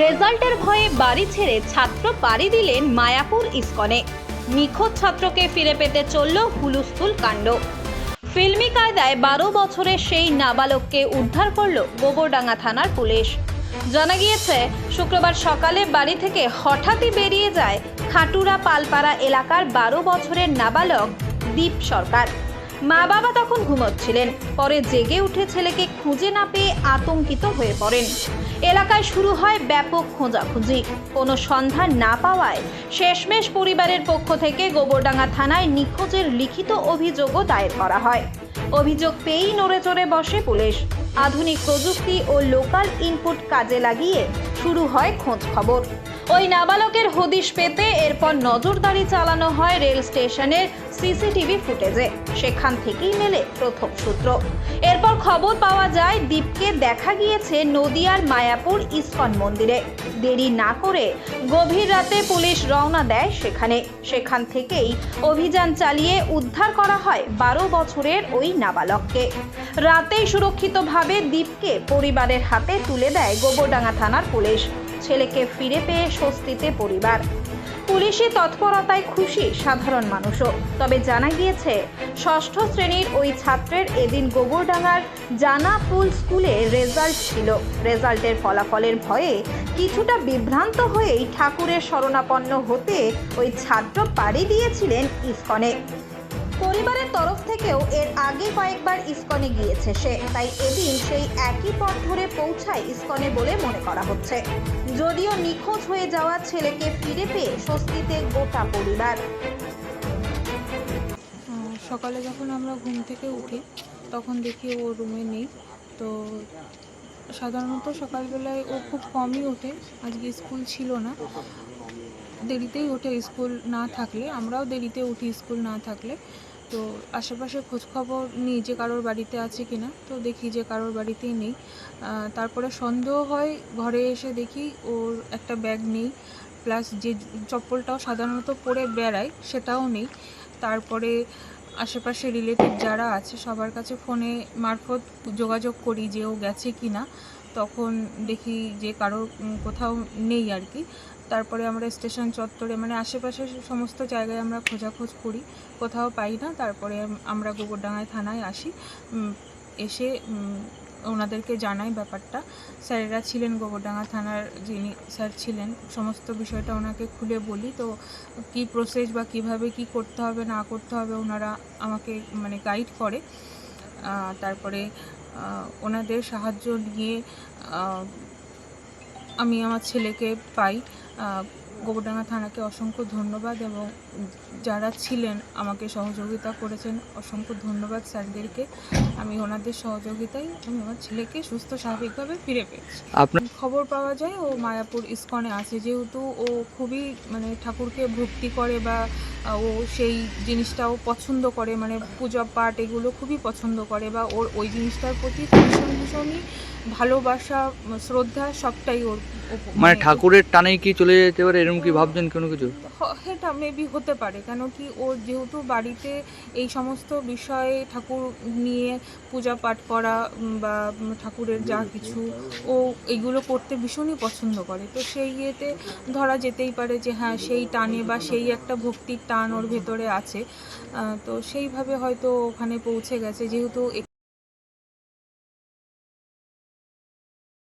রেজাল্টের ভয়ে বাড়ি ছেড়ে ছাত্র পাড়ি দিলেন মায়াপুর ইস্কনে। নিখোঁজ ছাত্রকে ফিরে পেতে চলল হুলুস্থুল কাণ্ড। ফিল্মি কায়দায় বারো বছরের সেই নাবালককে উদ্ধার করল গোবরডাঙ্গা থানার পুলিশ। জানা গিয়েছে, শুক্রবার সকালে বাড়ি থেকে হঠাৎই বেরিয়ে যায় খাটুরা পালপাড়া এলাকার বারো বছরের নাবালক দীপ সরকার। মা বাবা তখন ঘুমোচ্ছিলেন। পরে জেগে উঠে ছেলেকে খুঁজে না পেয়ে আতঙ্কিত হয়ে পড়েন। এলাকায় শুরু হয় ব্যাপক খোঁজাখুঁজি। কোনো সন্ধান না পাওয়ায় শেষমেশ পরিবারের পক্ষ থেকে গোবরডাঙ্গা থানায় নিখোঁজের লিখিত অভিযোগও দায়ের করা হয়। অভিযোগ পেয়েই নড়ে চড়ে বসে পুলিশ। আধুনিক প্রযুক্তি ও লোকাল ইনপুট কাজে লাগিয়ে শুরু হয় খোঁজ খবর। ওই নাবালকের হদিশ পেতে এরপর নজরদারি চালানো হয় রেল স্টেশনের সিসিটিভি ফুটেজে। সেখান থেকেই মেলে প্রথম সূত্র। এরপর খবর পাওয়া যায় দীপকে দেখা গিয়েছে নদিয়ার মায়াপুর ইস্কন মন্দিরে। দেরি না করে গভীর রাতে পুলিশ রওনা দেয় সেখানে। সেখান থেকেই অভিযান চালিয়ে উদ্ধার করা হয় বারো বছরের ওই নাবালককে। রাতেই সুরক্ষিতভাবে দীপকে পরিবারের হাতে তুলে দেয় গোবরডাঙ্গা থানার পুলিশ। ছেলেকে ফিরে পেয়ে স্বস্তিতে পরিবার। পুলিশি তৎপরতায় খুশি সাধারণ মানুষও। তবে জানা গিয়েছে, ষষ্ঠ শ্রেণির ওই ছাত্রের এদিন গোবরডাঙ্গার জানাপুল স্কুলে রেজাল্ট ছিল। রেজাল্টের ফলাফলের ভয়ে কিছুটা বিভ্রান্ত হয়েই ঠাকুরের শরণাপন্ন হতে ওই ছাত্র পাড়ি দিয়েছিলেন ইস্কনে। পরিবারের তরফ থেকেও এর আগে কয়েকবার ইস্কনে গিয়েছে সে। তাই এদিন সেই একই পথ ধরে পৌঁছায় ইস্কনে বলে মনে করা হচ্ছে। যদিও নিখোঁজ হয়ে যাওয়া ছেলেকে ফিরে পেয়ে স্বস্তিতে গোটা পরিবার। সকালে যখন আমরা ঘুম থেকে উঠি, তখন দেখি ও রুমে নেই। তো সাধারণত সকালবেলায় ও খুব কমই ওঠে। আজকে স্কুল ছিল না। দেরিতেই ওঠে স্কুল না থাকলে, আমরাও দেরিতে উঠি স্কুল না থাকলে। তো আশেপাশে খোঁজখবর নিই যে কারোর বাড়িতে আছে কি না তো দেখি যে কারোর বাড়িতেই নেই। তারপরে সন্দেহ হয়, ঘরে এসে দেখি ওর একটা ব্যাগ নেই, প্লাস যে চপ্পলটাও সাধারণত পরে বেড়ায় সেটাও নেই। তারপরে আশেপাশে রিলেটিভ যারা আছে, সবার কাছে ফোনে মারফত যোগাযোগ করি যে ও গেছে কি না তখন দেখি যে কারও কোথাও নেই আর কি। তারপরে আমরা স্টেশন চত্বরে মানে আশেপাশে সমস্ত জায়গায় আমরা খোঁজাখোঁজ করি। কোথাও পাই না, তারপরে আমরা গোবরডাঙ্গায় থানায় আসি। এসে ওনাদেরকে জানাই ব্যাপারটা। স্যারেরা ছিলেন গোবরডাঙ্গা থানার যিনি স্যার ছিলেন, সমস্ত বিষয়টা ওনাকে খুলে বলি। তো কি প্রসেস বা কীভাবে কি করতে হবে, না করতে হবে, ওনারা আমাকে মানে গাইড করে। তারপরে ওনাদের সাহায্য নিয়ে আমি আমার ছেলেকে পাই। গোবরডাঙ্গা থানাকে অসংখ্য ধন্যবাদ এবং যারা ছিলেন আমাকে সহযোগিতা করেছেন। অসংখ্য ধন্যবাদ স্যারদেরকে। আমি ওনাদের সহযোগিতায় আমি আমার ছেলেকে সুস্থ স্বাভাবিকভাবে ফিরে পেয়েছি। আপনার খবর পাওয়া যায় ও মায়াপুর ইস্কনে আছে। যেহেতু ও খুবই মানে ঠাকুরকে ভক্তি করে বা ও সেই জিনিসটাও পছন্দ করে মানে পূজা পাঠ এগুলো খুবই পছন্দ করে বা ওর ওই জিনিসটার প্রতি ভীষণ ভীষণই ভালোবাসা শ্রদ্ধা সবটাই ওর মানে ঠাকুরের টানেই কি চলে যেতে পারে? এরকম কি ভাবছেন কোনো কিছু? হ- এটা মেবি হতে পারে কেন কি ও যেহেতু বাড়িতে এই সমস্ত বিষয়ে ঠাকুর নিয়ে পূজা পাঠ করা বা ঠাকুরের যা কিছু, ও এইগুলো করতে ভীষণই পছন্দ করে। তো সেই ইয়েতে ধরা যেতেই পারে যে হ্যাঁ সেই টানে বা সেই একটা ভক্তির টান ওর ভেতরে আছে। তো সেইভাবে হয়তো ওখানে পৌঁছে গেছে, যেহেতু